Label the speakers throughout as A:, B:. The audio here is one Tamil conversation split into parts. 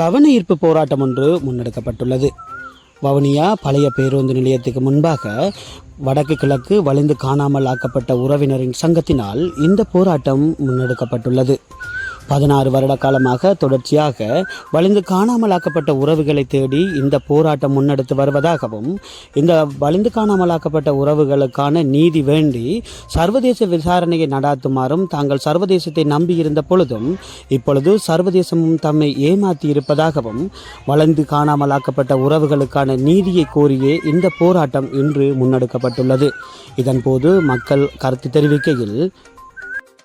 A: கவன ஈர்ப்பு போராட்டம் ஒன்று முன்னெடுக்கப்பட்டுள்ளது. வவுனியா பழைய பேருந்து நிலையத்துக்கு முன்பாக வடக்கு கிழக்கு வலிந்து காணாமல் ஆக்கப்பட்ட உறவினரின் சங்கத்தினால் இந்த போராட்டம் முன்னெடுக்கப்பட்டுள்ளது. பதினாறு வருட காலமாக தொடர்ச்சியாக வலிந்து காணாமலாக்கப்பட்ட உறவுகளை தேடி இந்த போராட்டம் முன்னெடுத்து வருவதாகவும் இந்த வலிந்து காணாமலாக்கப்பட்ட உறவுகளுக்கான நீதி வேண்டி சர்வதேச விசாரணையை நடாத்துமாறும் தாங்கள் சர்வதேசத்தை நம்பியிருந்த பொழுதும் இப்பொழுது சர்வதேசமும் தம்மை ஏமாற்றி இருப்பதாகவும் வளர்ந்து காணாமலாக்கப்பட்ட உறவுகளுக்கான நீதியை கோரியே இந்த போராட்டம் இன்று முன்னெடுக்கப்பட்டுள்ளது. இதன்போது மக்கள் கருத்து தெரிவிக்கையில்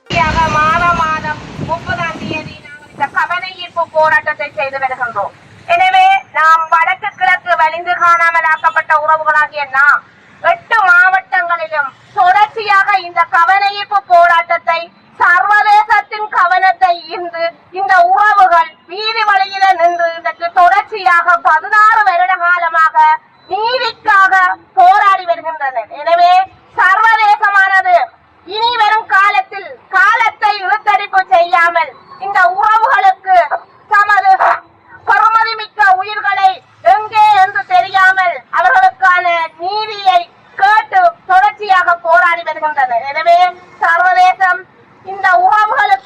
B: தொடர்ச்சியாக மாதம் மாதம் முப்பதாம் தேதி நாங்கள் இந்த கவன ஈர்ப்பு போராட்டத்தை செய்து வருகின்றோம். எனவே நாம் வடக்கு கிழக்கு வலிந்து காணாமலாக்கப்பட்ட உறவுகளாகிய நாம் எட்டு மாவட்டங்களிலும் தொடர்ச்சியாக இந்த கவனயீர்ப்பு போராட்டத்தை சர்வதேசத்தின் கவனத்தை ஈர்ந்து இந்த உறவுகள் வீதி வழியில நின்று இதற்கு தொடர்ச்சியாக பதினாறு வருட காலமாக நீதிக்காக போராடி வருகின்றனர் எனவே எதிராக போராடி வருகின்றது எனவே சர்வதேசம் இந்த உறவுகளுக்கு